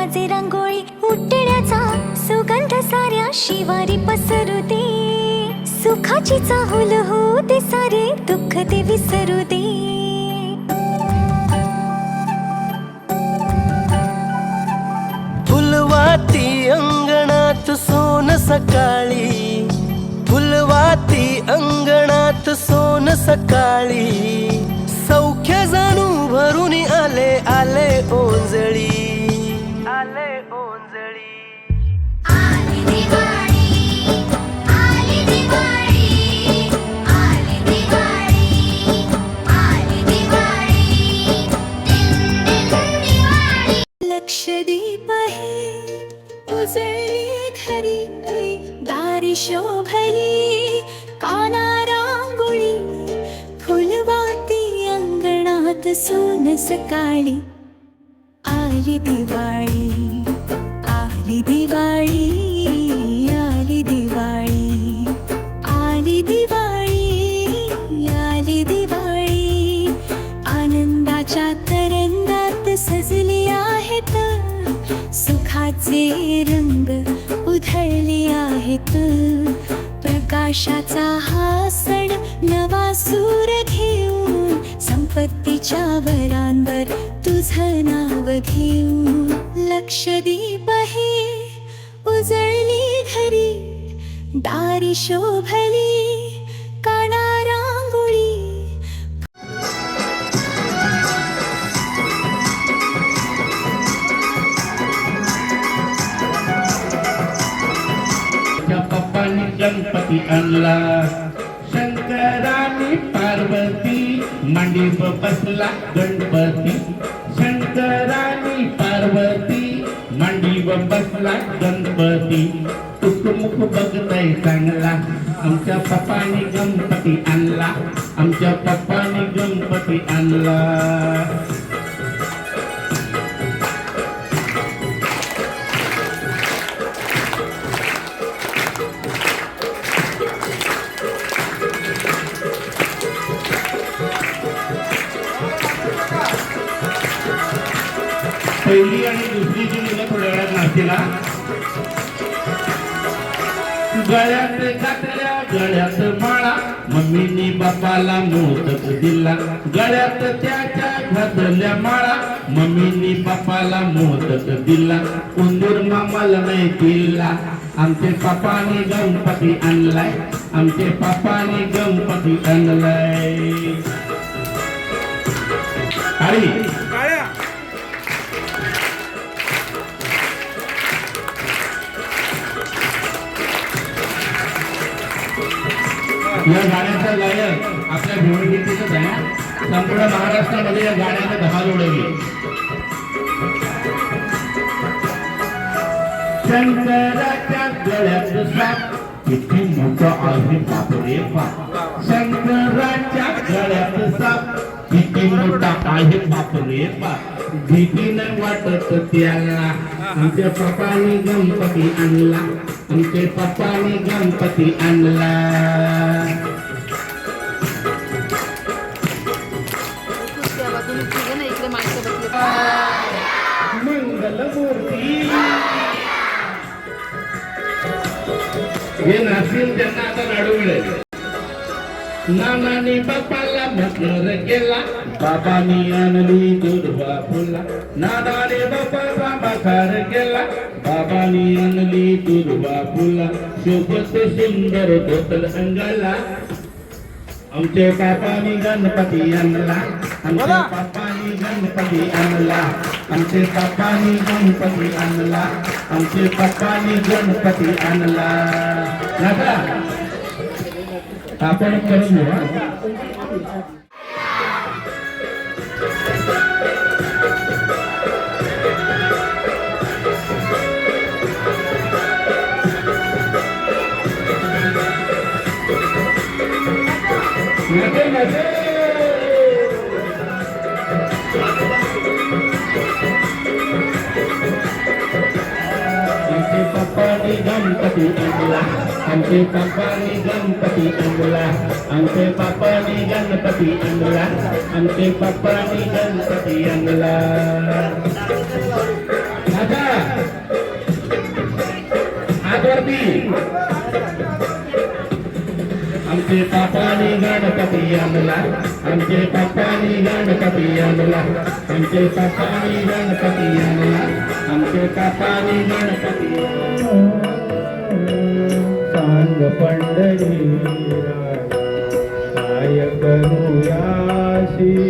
फुलाचे रांगोळी उठण्याचा सुगंध साऱ्या शिवारी पसरू दे सुखाची चाहूल हो ते सारे दुःख ते विसरू दे फुलवाती अंगणात सोन सकाळी. फुलवाती अंगणात सोन सकाळी. सौख्य जाणू भरून आले आले ओंजळी. सकाळी आली दिवाळी आली दिवाळी आली दिवाळी आली दिवाळी आली दिवाळी. आनंदाच्या तरंगात सजली आहेत सुखाचे रंग उधळले आहेत. प्रकाशाचा हा सण नवा सूर घेऊ संपत्तीच्या वरांवर तुझं नाव घेऊन लक्षदीप हे उजळली घरी दारी शोभली गणपती आणला. शंकराने पार्वती मांडीव बसला गणपती शंकरानी पार्वती. मांडीव बसला गणपती. टुकमुक बघताय चांगला. आमच्या पप्पाने गणपती आणला. आमच्या पप्पाने गणपती आणला. पहिली आणि दुसरी जी मुलं थोड्या वेळात नाचतील गळ्यात घातल्या गळ्यात माळा मम्मीनी बापाला मोदक दिला. गळ्यात त्याच्या घातल्या माळा मम्मीनी बापाला मोदक दिला. उंदूर मामाला नाही दिला. आमचे पापाने गणपती आणलाय आमचे पापाने गणपती आणलाय. आणि या गाण्याचा गायक आपल्या भिवंडीचीच आहे संपूर्ण महाराष्ट्रामध्ये या गाण्याने धमाल उडवली. शंकराच्या गळ्यात साप किती मोठा आहे बापरे बाप शंकराच्या गळ्यात साप किती मोठा आहे बापरे बाप भीती नाही वाटत त्याला आमच्या पप्पाने गणपती आणला आमच्या पप्पाने गणपती आणला. नाचतील त्यांना आता लाडू मिळेल. नानानी बापाला मकर केला बाबानी आणली दुर्वा फुला. नानाने बापाचा मकर केला. बाबानी आणली दुर्वा फुला. शोभत सुंदर धोतर अंगाला. आमचे पापानी गणपती आणला. आमचे पापानी गणपती आणला. आमचे पापानी गणपती आणला. आमचे पापानी गणपती आणला. आपण करून घेऊ हा. नाचे, नाचे. ang si Papa ni Ganpati ang dula, Papa ni Ganpati ang dula, Papa ni Ganpati ang. Ada, ada di. Ang Papa ni Ganpati ang dula, Papa ni Ganpati ang dula, Papa ni Ganpati ang dula, Papa ni Ganpati. सांग पंढरी काय करूयाशी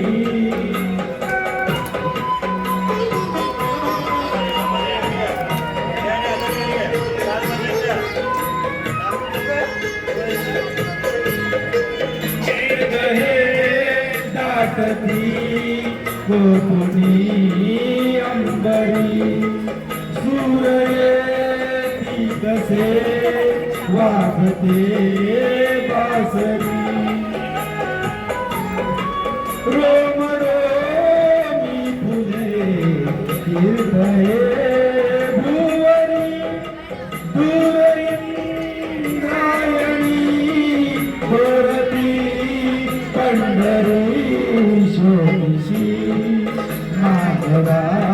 Rome Romney फुले तीर्थये বেশি McGrath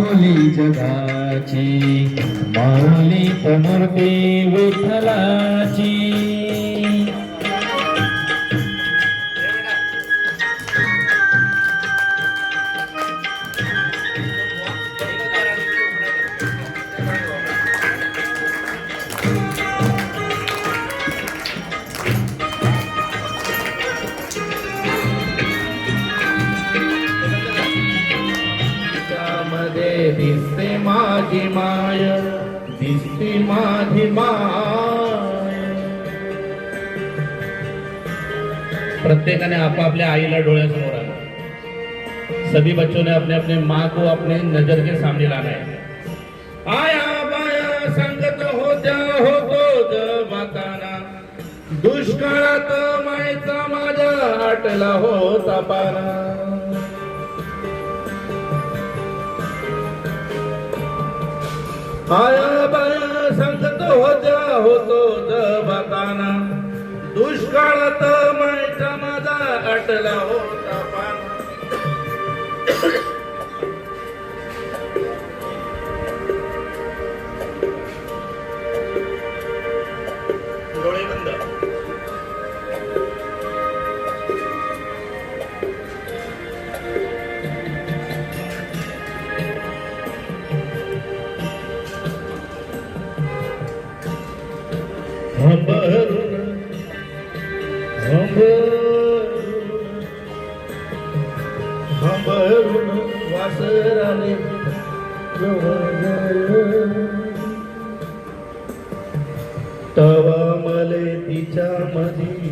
माऊली जगाची माऊली मूर्ती विठ्ठलाची. प्रत्येकाने आपापल्या आईला डोळ्यासमोर आलं सभी बच्चों ने अपने अपने माँ को अपने नजर के सामने लाना है. आया बाया संगत होत्या होतो जमाताना दुष्काळात मायचा माझ्या आटला होता पाना आया बाया संगत होत्या होतो जबाताना दुष्काळात मायचा माझा अटला होता पाना डोळे बंद वासराले तवा मले तिच्या मधी